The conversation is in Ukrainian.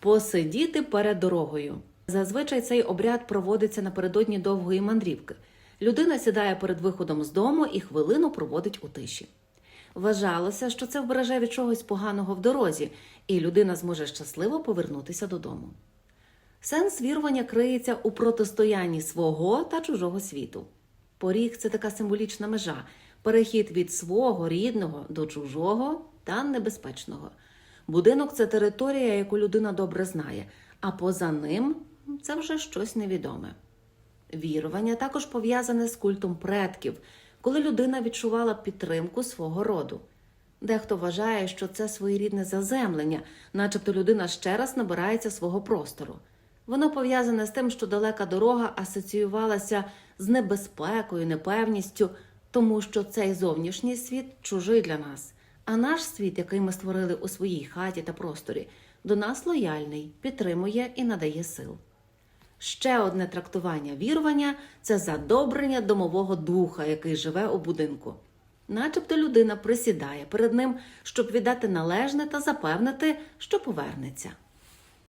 посидіти перед дорогою. Зазвичай цей обряд проводиться напередодні довгої мандрівки. Людина сідає перед виходом з дому і хвилину проводить у тиші. Вважалося, що це вбереже від чогось поганого в дорозі, і людина зможе щасливо повернутися додому. Сенс вірування криється у протистоянні свого та чужого світу. Поріг це така символічна межа, перехід від свого рідного до чужого та небезпечного. Будинок це територія, яку людина добре знає, а поза ним це вже щось невідоме. Вірування також пов'язане з культом предків, коли людина відчувала підтримку свого роду. Дехто вважає, що це своєрідне заземлення, начебто людина ще раз набирається свого простору. Воно пов'язане з тим, що далека дорога асоціювалася з небезпекою, непевністю, тому що цей зовнішній світ чужий для нас, а наш світ, який ми створили у своїй хаті та просторі, до нас лояльний, підтримує і надає сил. Ще одне трактування вірування це задобрення домового духа, який живе у будинку. Начебто людина присідає перед ним, щоб віддати належне та запевнити, що повернеться.